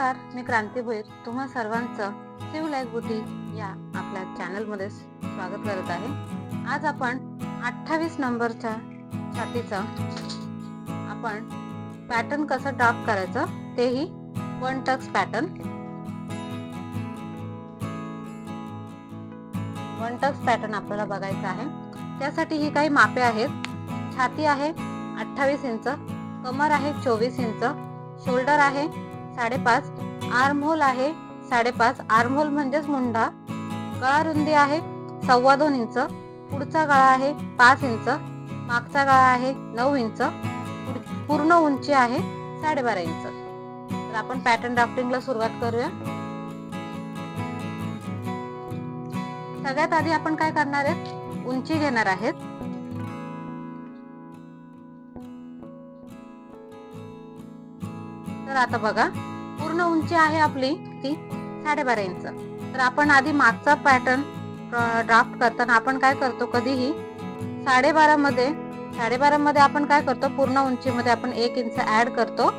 नमस्कार मी क्रांती भोईर. तुम्हा सर्वांचं सिव्ह लाईफ बुद्धी या आपल्या चॅनलमध्ये स्वागत करत आहे. आज आपण अठ्ठावीस नंबरच्या छातीचं आपण पॅटर्न कसं ड्राफ्ट करायचं तेही one tucks pattern one tucks pattern आपल्याला बघायचं आहे. त्यासाठी ही काही मापे आहेत. छाती आहे अठ्ठावीस इंच कमर आहे चोवीस इंच शोल्डर आहे साडेपाच आर्म होल आहे. साडेपाच आर्म होल म्हणजेच मुंडा गळा रुंदी आहे. सव्वा दोन इंच. पुढचा गळा आहे पाच इंच. मागचा गळा आहे नऊ इंच. पूर्ण उंची आहे साडेबारा इंच. तर आपण पॅटर्न ड्राफ्टिंगला सुरुवात करूया. सगळ्यात आधी आपण काय करणार आहेत? उंची घेणार आहेत. तर आता बघा. पूर्ण उंची आहे आपली ती साडेबारा इंच. तर आपण आधी मागचा पॅटर्न ड्राफ्ट करताना आपण काय करतो कधीही साडेबारा मध्ये साडेबारा मध्ये आपण काय करतो पूर्ण उंचीमध्ये आपण एक इंच ऍड करतो.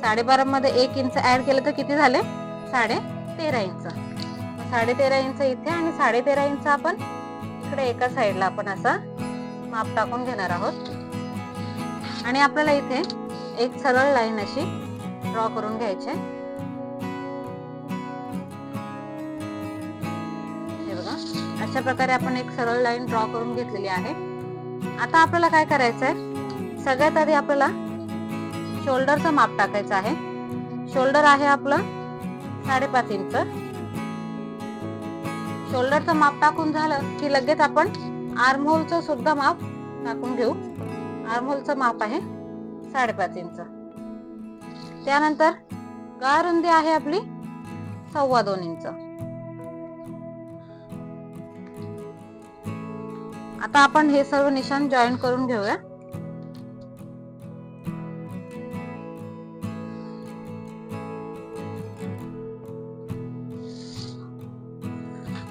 साडेबारा मध्ये एक इंच ऍड केलं तर किती झाले? साडे तेरा इंच. साडे तेरा इंच इथे आणि साडे तेरा इंच आपण इकडे एका साईडला आपण असा माप टाकून घेणार आहोत. आणि आपल्याला इथे एक सरळ लाईन अशी ड्रॉ करून घ्यायचे अशा प्रकारे आपण एक सरळ लाईन ड्रॉ करून घेतलेली आहे. आता आपल्याला काय करायचं आहे सगळ्यात आधी आपल्याला शोल्डरचं माप टाकायचं आहे. शोल्डर आहे आपलं साडेपाच इंच. शोल्डरचं माप टाकून झालं की लगेच आपण आर्महोलचं सुद्धा माप टाकून घेऊ. आर्महोलचं माप आहे साडेपाच इंच. त्यानंतर गळा रुंदी आहे आपली सव्वा दोन इंच. आता आपण हे सर्व निशाण जॉईन करून घेऊया.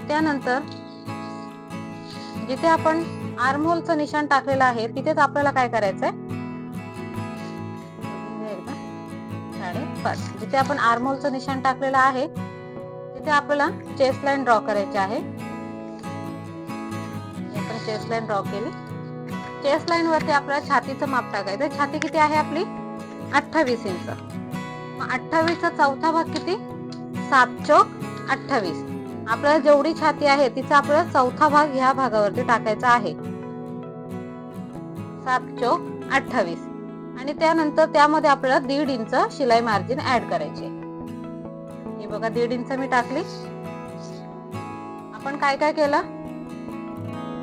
त्यानंतर जिथे आपण आर्महोलचं निशाण टाकलेलं आहे तिथेच आपल्याला काय करायचंय? जिथे आपण आर्महोलचं निशाण टाकलेलं आहे तिथे आपल्याला चेस्ट लाईन ड्रॉ करायची आहे. चेस्ट लाईन ड्रॉ केली. चेस्ट लाईन वरती आपल्याला छातीचं माप टाकायचं छाती किती आहे आपली? अठ्ठावीस इंच. मग अठ्ठावीसचा चौथा भाग किती? सात चौक अठ्ठावीस. आपल्याला जेवढी छाती आहे तिचा आपल्याला चौथा भाग ह्या भागावरती टाकायचा आहे. सात चौक अठ्ठावीस. आणि त्यानंतर त्यामध्ये आपल्याला दीड इंच शिलाई मार्जिन ऍड करायचे हे बघा दीड इंच मी टाकली. आपण काय काय केलं?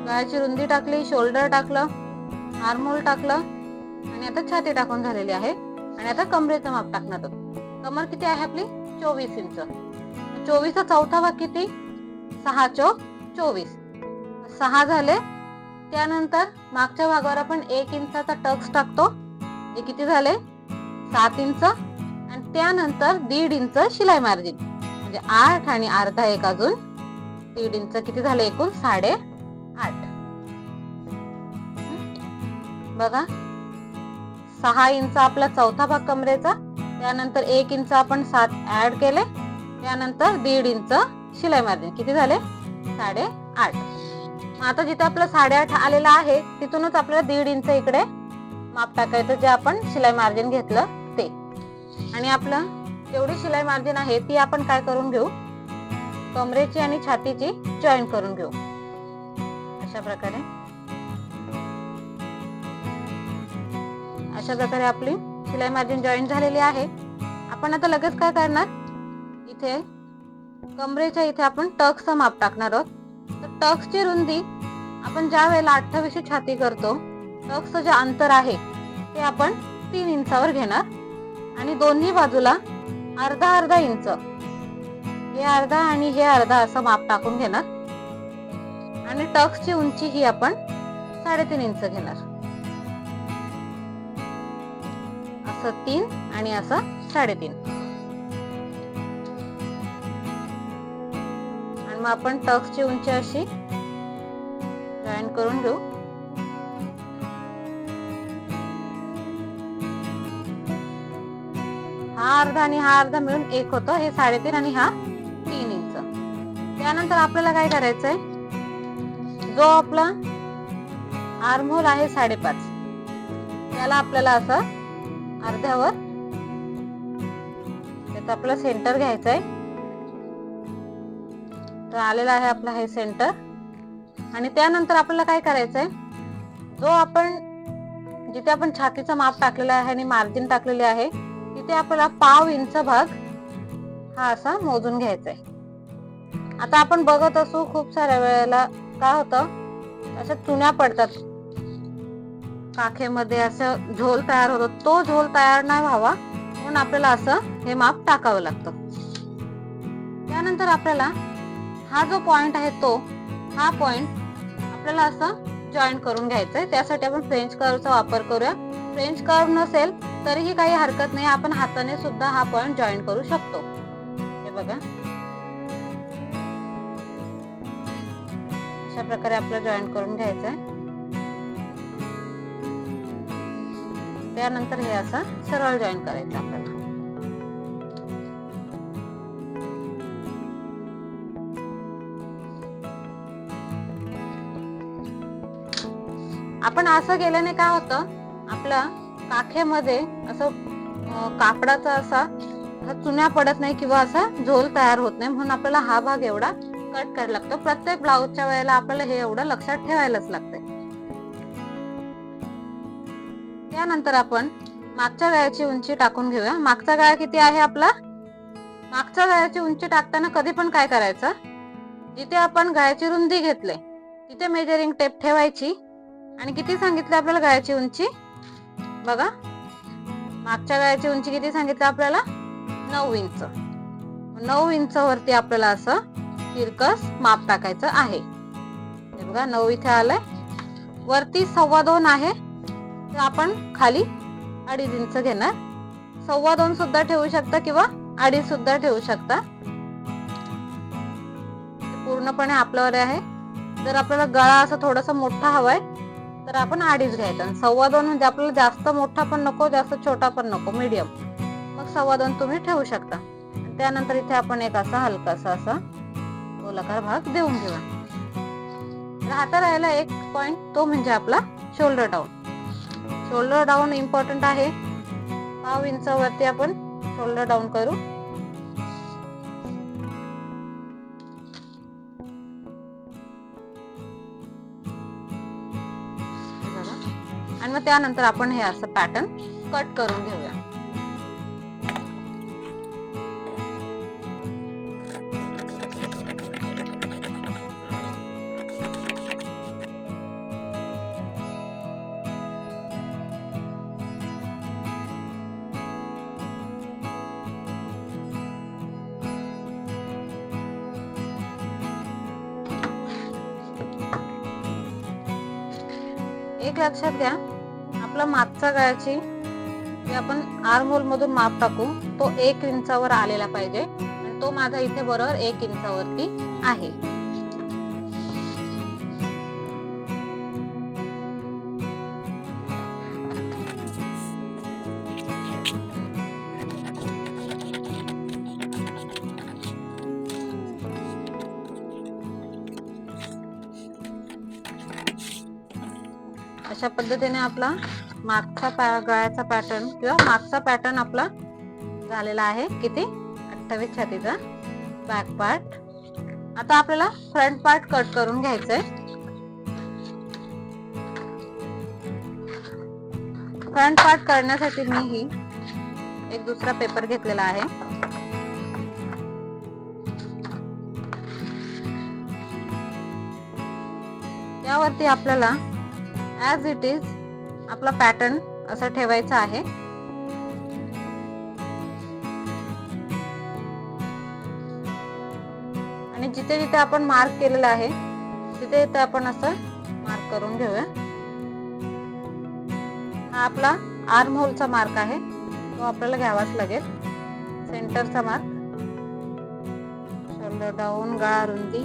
गळ्याची रुंदी टाकली शोल्डर टाकलं आर्मोल टाकलं आणि आता छाती टाकून झालेली आहे. आणि आता कमरेचं माप टाकणार कमर किती आहे आपली? चोवीस इंच. चोवीसचा चौथा भाग किती? सहा चौक चोवीस. सहा झाले. त्यानंतर मागच्या भागावर आपण एक इंचाचा टक्स टाकतो. हे किती झाले? सात इंच. आणि त्यानंतर दीड इंच शिलाई मार्जिन. म्हणजे आठ आणि अर्धा एक अजून. दीड इंच किती झाले? एकूण साडे आठ बघा. सहा इंच आपला चौथा भाग कमरेचा त्यानंतर एक इंच आपण सात ऍड केले त्यानंतर दीड इंच शिलाई मार्जिन किती झाले? साडे आठ. आता जिथे आपलं साडेआठ आलेलं आहे तिथूनच आपल्याला दीड इंच इकडे माप टाकायचं जे आपण शिलाई मार्जिन घेतलं ते. आणि आपलं जेवढी शिलाई मार्जिन आहे ती आपण काय करून घेऊ? कमरेची आणि छातीची जॉईन करून घेऊ. अशा प्रकारे. अशा प्रकारे आपली शिलाई मार्जिन जॉईन झालेली आहे. आपण आता लगेच काय करणार? इथे कमरेच्या इथे आपण टक्सचं माप टाकणार आहोत. तर टक्सची रुंदी आपण ज्या वेळेला अठ्ठावीसशे छाती करतो टक्सचं जे अंतर आहे ते आपण तीन इंचावर घेणार. आणि दोन्ही बाजूला अर्धा अर्धा इंच. हे अर्धा आणि हे अर्धा असं माप टाकून घेणार. आणि टक्सची उंची ही आपण साडेतीन इंच घेणार. असं तीन आणि असं साडेतीन. आणि मग आपण टक्सची उंची अशी जॉईन करून घेऊ. हा अर्धा आणि हा अर्धा मिळून एक होतं हे साडेतीन आणि हा तीन इंच. त्यानंतर आपल्याला काय करायचंय? जो आपला आर्महोल आहे साडेपाच. त्याला आपल्याला असं अर्ध्यावर त्याचा आपलं सेंटर घ्यायचंय. तर आलेला आहे आपला हे सेंटर आणि त्यानंतर आपल्याला काय करायचंय? जो आपण जिथे आपण छातीचं माप टाकलेलं आहे आणि मार्जिन टाकलेले आहे तिथे आपल्याला पाव इंच भाग हा असा मोजून घ्यायचा आहे आता आपण बघत असू खूप साऱ्या वेळेला काय होतं? अशा चुन्या पडतात. काखेमध्ये असं झोल तयार होतो. तो झोल तयार नाही व्हावा म्हणून आपल्याला असं हे माप टाकावं लागतं. त्यानंतर आपल्याला हा जो पॉइंट आहे तो हा पॉइंट आपल्याला असं जॉईन करून घ्यायचंय. त्यासाठी आपण फ्रेंच कर्वचा वापर करूया. फ्रेंच कर्व नसेल तरीही काही हरकत नाही. आपण हाताने सुद्धा हा पॉइंट जॉईन करू शकतो. हे बघा. अशा प्रकारे आपल्याला जॉईन करून घ्यायचंय. त्यानंतर हे असं सरळ जॉईन करायचं आपल्याला. आपण असं केल्याने काय होतं आपल्या काखेमध्ये असं कापडाचा असा असा चुन्या पडत नाही किंवा असा झोल तयार होत नाही म्हणून आपल्याला हा भाग एवढा कट करायला लागतो. प्रत्येक ब्लाऊजच्या वेळेला आपल्याला हे एवढं लक्षात ठेवायलाच लागतंय. त्यानंतर आपण मागच्या गळ्याची उंची टाकून घेऊया. मागचा गळा किती आहे आपला? मागच्या गळ्याची उंची टाकताना कधी पण काय करायचं? जिथे आपण गळ्याची रुंदी घेतले तिथे मेजरिंग टेप ठेवायची. आणि किती सांगितलं आपल्याला गळ्याची उंची? बघा. मागच्या गळ्याची उंची किती सांगितलं आपल्याला? नऊ इंच. नऊ इंच वरती आपल्याला असं तिरकस माप टाकायचं आहे. बघा नऊ इथे आलंय. वरती सव्वा दोन आहे. तर आपण खाली अडीच इंच घेणार. सव्वा दोन सुद्धा ठेवू शकता किंवा अडीच सुद्धा ठेवू शकता. पूर्णपणे आपल्यावर आहे. जर आपल्याला गळा असा थोडासा मोठा हवाय तर आपण अडीच घ्यायचा. आणि सव्वा दोन म्हणजे आपल्याला जास्त मोठा पण नको जास्त छोटा पण नको मीडियम मग सव्वा दोन तुम्ही ठेवू शकता. त्यानंतर इथे आपण एक असा हलकासा असा गोलाकार भाग देऊन घेऊया राहता राहिला एक पॉइंट तो म्हणजे आपला shoulder down shoulder down important आहे. पाव इंचावरती आपण शोल्डर डाऊन करू. आणि मग त्यानंतर आपण हे असं पॅटर्न कट करून घेऊया. लक्षात घ्या आपला मागचा गळ्याची जे आपण आर्महोल मधून माप टाकू तो एक इंचावर आलेला पाहिजे आणि तो माझा इथे बरोबर एक इंचावरती आहे. पद्धतीने आपला मागचा गळ्याचा पॅटर्न किंवा मागचा पॅटर्न आपला झालेला आहे. किती? अठ्ठावीस छातीचा. बॅक पार्ट आता आपल्याला फ्रंट पार्ट कट करून घ्यायचंय. फ्रंट पार्ट करण्यासाठी मी ही एक दुसरा पेपर घेतलेला आहे. त्यावरती आपल्याला ॲज इट इज आपला पॅटर्न असा ठेवायचा आहे. आणि जिथे जिथे आपण मार्क केलेलं आहे तिथे तिथे आपण असं मार्क करून घेऊया. हा आपला आर्म होलचा मार्क आहे. तो आपल्याला घ्यावाच लागेल. सेंटरचा मार्क शोल्डर डाऊन गाळ रुंदी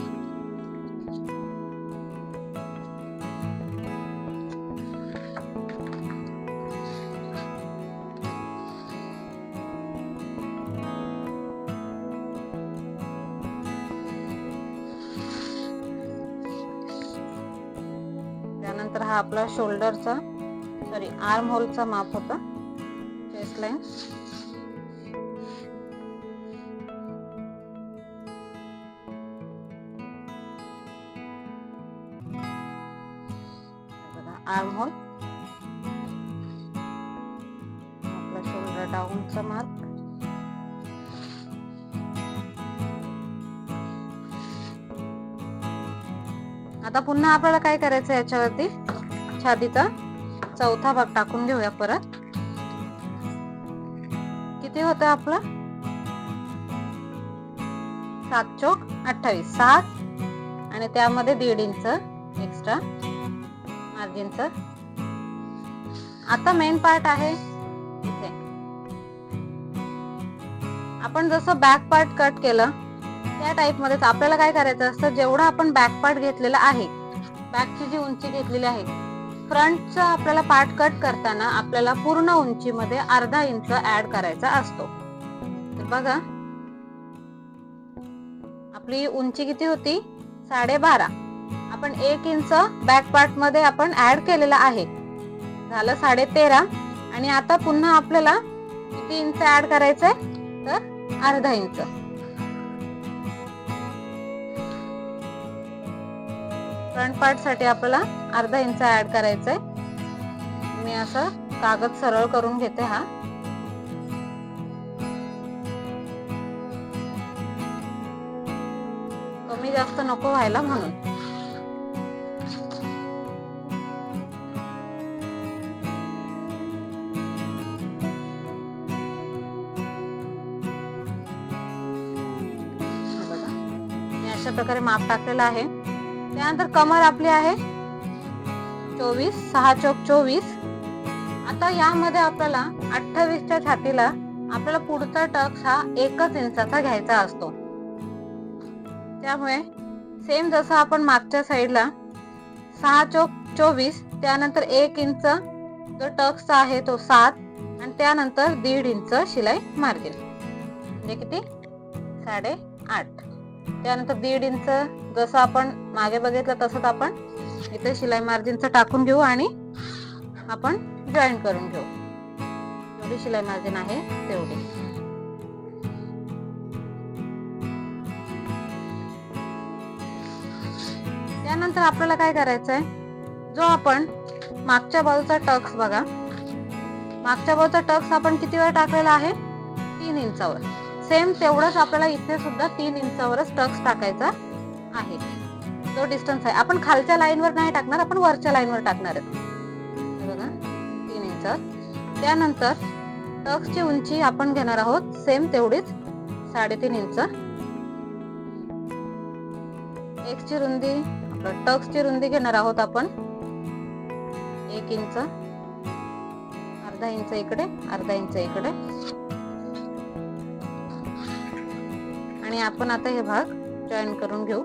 आपला शोल्डरचा सॉरी आर्म होलचा माप होता. चेस्ट लाईन आर्म होल आपला शोल्डर डाऊनचा मार्क आता पुन्हा आपल्याला काय करायचं याच्यावरती? छातीचा चौथा भाग टाकून घेऊया परत. किती होतं आपलं? सात चोक अठ्ठावीस सात. आणि त्यामध्ये दीड इंच एक्स्ट्रा मार्जिनच आता मेन पार्ट आहे इथे. आपण जसं बॅक पार्ट कट केलं त्या टाइप मध्येच आपल्याला काय करायचं असतं? जेवढा आपण बॅक पार्ट घेतलेला आहे बॅकची जी उंची घेतलेली आहे फ्रंटचा आपल्याला पार्ट कट करताना आपल्याला पूर्ण उंचीमध्ये अर्धा इंच ऍड करायचा असतो. तर बघा. आपली उंची किती होती? साडेबारा. आपण एक इंच बॅक पार्टमध्ये आपण ऍड केलेला आहे. झालं साडे तेरा आणि आता पुन्हा आपल्याला किती इंच ऍड करायचंय? तर अर्धा इंच. फ्रंट पार्टसाठी आपल्याला अर्धा इंच ऍड करायचंय. मी असं कागद सरळ करून घेते हा. कमी जास्त नको व्हायला म्हणून. मी अशा प्रकारे माप टाकलेलं आहे. त्यानंतर कमर आपली आहे. चोवीस सहा चौक चोवीस. आता यामध्ये आपल्याला अठ्ठावीसच्या छातीला आपल्याला पुढचा टक्स हा एकच इंचाचा घ्यायचा असतो. त्यामुळे सेम जसं आपण मागच्या साईडला सहा चौक चोवीस त्यानंतर एक इंच जो टक्स आहे तो सात आणि त्यानंतर दीड इंच शिलाई मार्जिन. म्हणजे किती? साडे आठ त्यानंतर दीड इंच जसं आपण मागे बघितलं तसंच आपण इथे शिलाई मार्जिनचं टाकून घेऊ आणि आपण जॉईन करून घेऊ. जेवढी शिलाई मार्जिन आहे तेवढी. त्यानंतर आपल्याला काय करायचंय? जो आपण मागच्या बाजूचा टक्स बघा. मागच्या बाजूचा टक्स आपण किती वेळ टाकलेला आहे? तीन इंचावर. सेम तेवढंच आपल्याला इथे सुद्धा तीन इंचावरच टक्स टाकायचा आहे. जो डिस्टन्स आहे. आपण खालच्या लाईनवर नाही टाकणार आपण वरच्या लाईनवर टाकणार आहेत बघा तीन इंच त्यानंतर टक्सची उंची आपण घेणार आहोत सेम तेवढीच साडेतीन इंच. एक्सची रुंदी आपलं टक्सची रुंदी घेणार आहोत आपण. एक इंच. अर्धा इंच इकडे अर्धा इंच इकडे. आणि आपण आता हे भाग जॉईन करून घेऊ.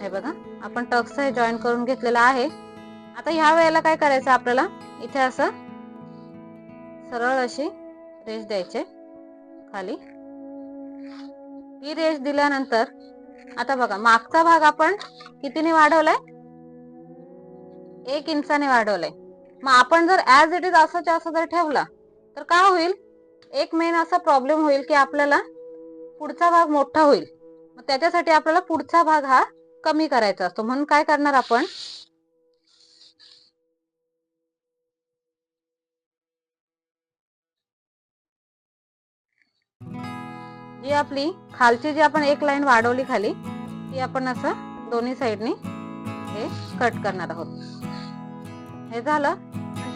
हे बघा आपण टक्स हे जॉईन करून घेतलेलं आहे. आता ह्या वेळेला काय करायचं आपल्याला? इथे असं सरळ अशी रेष द्यायचे. खाली. ही रेष दिल्यानंतर आता बघा मागचा भाग आपण कितीने वाढवलाय? एक इंचाने वाढवलंय. मग आपण जर ऍज इट इज असंच असं जर ठेवला तर काय होईल? एक मेन असा प्रॉब्लेम होईल की आपल्याला पुढचा भाग मोठा होईल. मग त्याच्यासाठी आपल्याला पुढचा भाग हा कमी करायचा असतो. म्हणून काय करणार आपण? जी आपली खालची जी आपण एक लाईन वाढवली खाली ती आपण असं दोन्ही साईडनी हे कट करणार आहोत. हे झालं.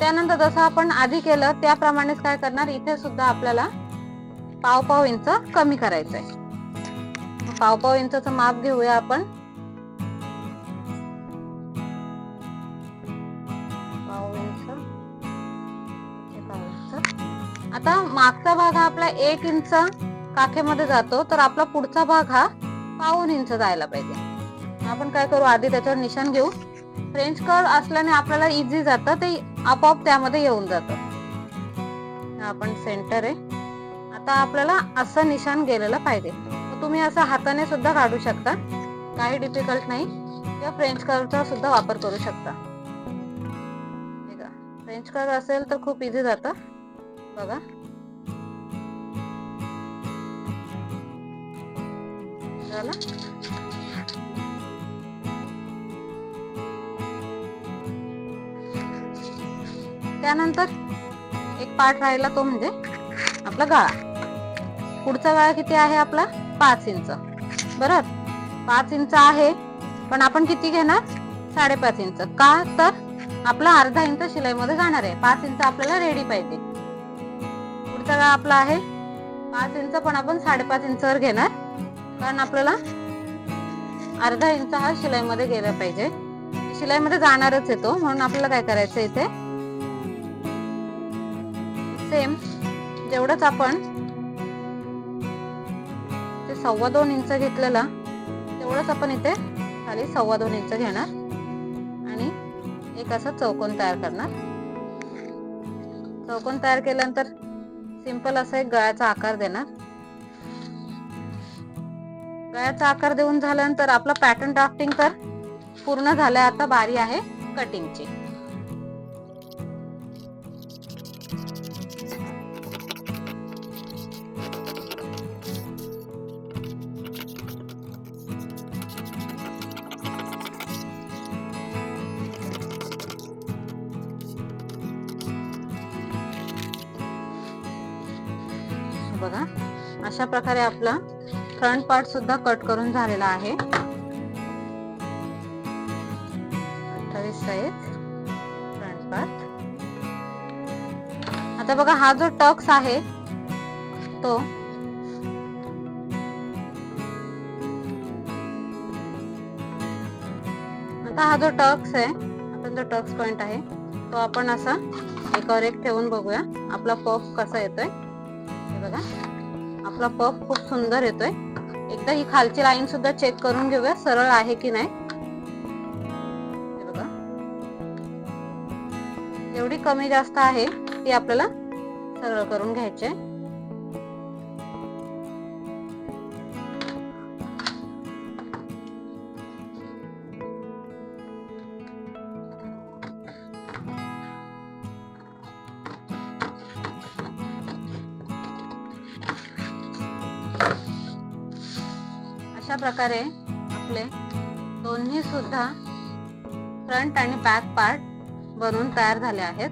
त्यानंतर जसं आपण आधी केलं त्याप्रमाणेच काय करणार? इथे सुद्धा आपल्याला पाव पाव इंच कमी करायचंय. पाव पाव इंच माप घेऊया आपण. पाव इंच. आता मागचा भाग हा आपला एक इंच काखेमध्ये जातो तर आपला पुढचा भाग हा पाऊन इंच जायला पाहिजे. आपण काय करू? आधी त्याच्यावर निशाण घेऊ. फ्रेंच कर्व असल्याने आपल्याला इझी जातं. ते आपोआप त्यामध्ये येऊन जातं. आपण सेंटर आहे. आता आपल्याला असं निशाण गेलेलं पाहिजे. तुम्ही असं हाताने सुद्धा काढू शकता. काही डिफिकल्ट नाही. किंवा फ्रेंच कर्वचा सुद्धा वापर करू शकता. का फ्रेंच कर्व असेल तर खूप इझी जातं. बघा. झालं? त्यानंतर एक पार्ट राहिला तो म्हणजे आपला गळा. पुढचा गळा किती आहे आपला? पाच इंच. बरोबर पाच इंच आहे पण आपण किती घेणार? साडेपाच इंच. का? तर आपला अर्धा इंच शिलाईमध्ये जाणार आहे. पाच इंच आपल्याला रेडी पाहिजे. पुढचा गळा आपला आहे पाच इंच पण आपण साडेपाच इंचवर घेणार. कारण आपल्याला अर्धा इंच हा शिलाईमध्ये गेला पाहिजे. शिलाईमध्ये जाणारच येतो म्हणून आपल्याला काय करायचं इथे? सेम जेवढंच आपण ते सव्वा दोन इंच घेतलेला तेवढंच आपण इथे खाली सव्वा दोन इंच घेणार आणि एक असा चौकोन तयार करणार. चौकोन तयार केल्यानंतर सिंपल असा एक गळ्याचा आकार देणार. गळ्याचा आकार देऊन झाल्यानंतर आपला पॅटर्न ड्राफ्टिंग तर पूर्ण झालंय आता बारी आहे कटिंगची प्रकारे आपला फ्रंट पार्ट सुद्धा कट करून झालेला आहे. अठ्ठावीस साईज फ्रंट पार्ट आता बघा हा जो टक्स आहे तो आता हा जो टक्स आहे आपण जो टक्स पॉइंट आहे तो आपण असा एकावर एक ठेवून बघूया. आपला पफ कसा येतोय हे बघा. आपला पप खूप सुंदर येतोय. एकदा ही खालची लाईन सुद्धा चेक करून घेऊया सरळ आहे की नाही. एवढी बघा. जेवढी कमी जास्त आहे ती आपल्याला सरळ करून घ्यायची प्रकारे आपले दोन्ही सुद्धा फ्रंट आणि बॅक पार्ट बनवून तयार झाले आहेत.